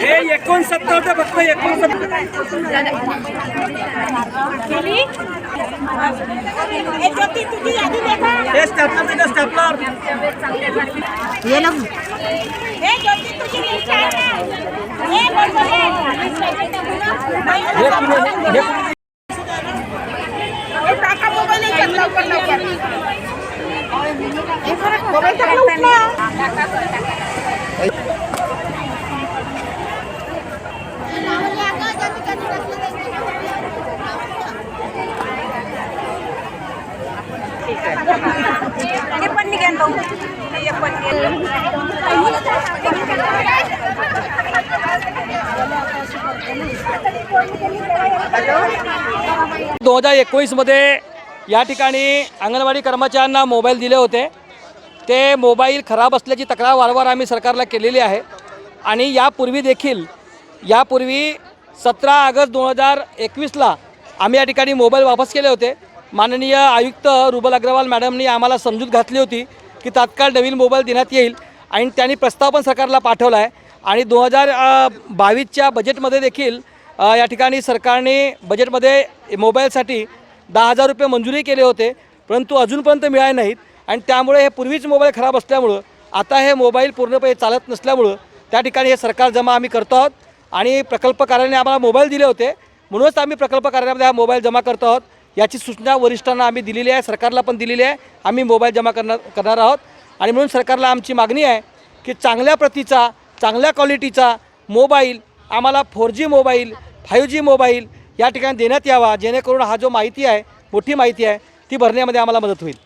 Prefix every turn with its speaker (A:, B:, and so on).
A: हे एकोणसत्तरचं फक्त एकोणसत्तर हे स्टॅपलर तिथं स्टॅपलर हे पुढे- हे
B: ये पण निघेल भाऊ ये पण
A: दोन हजार एकोणीसमध्ये या ठिकाणी अंगणवाडी कर्मचाऱ्यांना मोबाईल दिले होते. ते मोबाईल खराब असल्याची तक्रार वारंवार आम्ही सरकारला केलेली आहे. आणि यापूर्वी देखील यापूर्वी सतरा ऑगस्ट दोन हजार एकवीसला आम्ही या ठिकाणी मोबाईल वापस केले होते. माननीय आयुक्त रुबल अग्रवाल मॅडमनी आम्हाला समजूत घातली होती की तात्काळ नवीन मोबाईल देण्यात येईल आणि त्यांनी प्रस्ताव पण सरकारला पाठवला आहे. आणि दोन हजार बावीसच्या बजेटमध्ये देखील या ठिकाणी सरकारने बजेटमध्ये मोबाईलसाठी दहा हजार रुपये मंजुरी केले होते परंतु अजूनपर्यंत मिळाले नाहीत. आणि त्यामुळे हे पूर्वीच मोबाईल खराब असल्यामुळं आता हे मोबाईल पूर्णपणे चालत नसल्यामुळं त्या ठिकाणी हे सरकार जमा आम्ही करतो आहोत. आणि प्रकल्प कार्यालयाने आम्हाला मोबाईल दिले होते म्हणूनच आम्ही प्रकल्प कार्यालयामध्ये हा मोबाईल जमा करतो आहोत. याची सूचना वरिष्ठांना आम्ही दिलेली आहे सरकारला पण दिलेली आहे. आम्ही मोबाईल जमा करणार करणार आहोत. आणि म्हणून सरकारला आमची मागणी आहे की चांगल्या प्रतीचा चांगल्या क्वालिटीचा मोबाईल आम्हाला four G mobile five G mobile या ठिकाणी देण्यात यावा जेणेकरून हा जो माहिती आहे मोठी माहिती आहे ती भरण्यामध्ये आम्हाला मदत होईल.